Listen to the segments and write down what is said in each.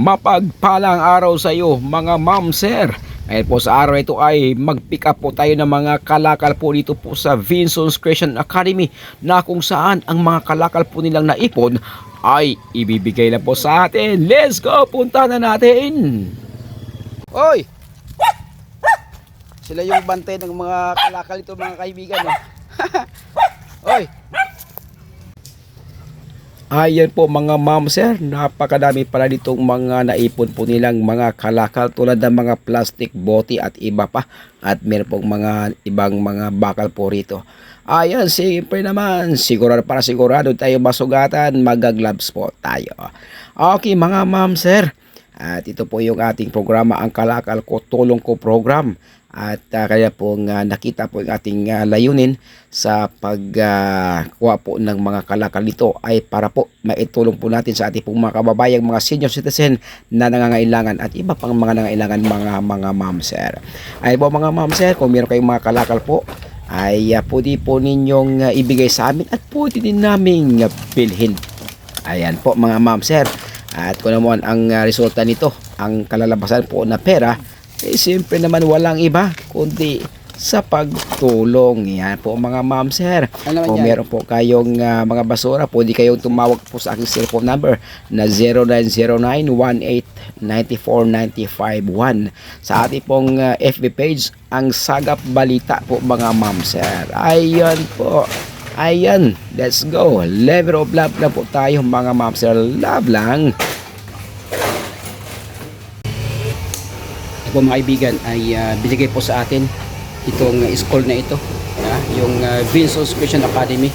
Mapagpalang araw sa iyo mga ma'am sir. Ngayon po sa araw ito ay mag-pick up po tayo ng mga kalakal po dito po sa Vinson's Christian Academy na kung saan ang mga kalakal po nilang naipon ay ibibigay na po sa atin. Let's go! Punta na natin! Oy! Sila yung bantay ng mga kalakal ito mga kaibigan. Eh. Oy! Ayan po mga ma'am sir, napakadami pala ditong mga naipon po nilang mga kalakal tulad ng mga plastic bote at iba pa at meron pong mga ibang mga bakal po rito. Ayan, siyempre naman, sigurado para sigurado tayo masugatan, magagloves po tayo. Okay mga ma'am sir, at ito po yung ating programa, ang Kalakal Ko Tulong Ko Program. At ah, kaya po nga nakita po yung ating ah, layunin sa pagkuha po ng mga kalakal nito ay para po maitulong po natin sa ating pong mga kababayang mga senior citizen na nangangailangan at iba pang mga nangangailangan mga mga ma'am sir. Ay po mga ma'am sir, kung meron kayong mga kalakal po ay uh, pwede po ninyong ah, ibigay sa amin at pwede din naming ah, bilhin. Ayan po mga ma'am sir. At kung naman ang ah, resulta nito, ang kalalabasan po na pera, eh siyempre naman walang iba kundi sa pagtulong. Yan po mga ma'am sir. Ano Kung meron po kayong ah, mga basura, pwede kayong tumawag po sa aking cellphone number na 0909-1894-951 sa ating pong ah, FB page, ang Sagap Balita po mga ma'am sir. Ayan po. Ayan, let's go. Level of love na po tayo mga ma'am sir. Love lang. Po mga kaibigan ay ah, binigay po sa atin itong uh, school na ito ah, yung uh, Vinson's Christian Academy.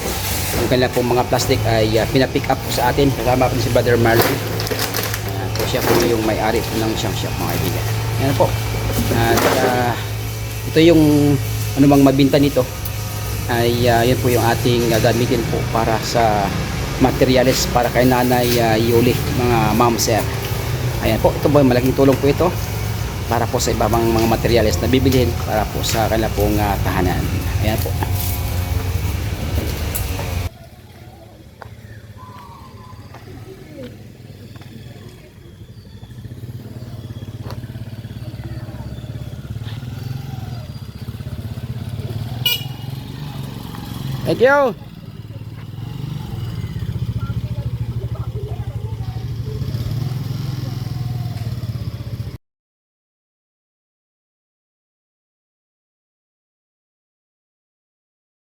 Ang kanilang pong mga plastic ay uh, pinapick up po sa atin. Kasama po si Brother Marlon uh, siya po yung may-ari po ng siyang shop mga kaibigan. Yan po. At ah, ito yung bang mabinta nito. Ay ah, yan po yung ating gagamitin po para sa materials para kay nanay ah, Yuli mga ma'am sir. Ayan po. Ito po malaking tulong po ito para po sa iba pang mga materyales na bibilhin para po sa kanila pong ah, tahanan. Ayan po. Thank you.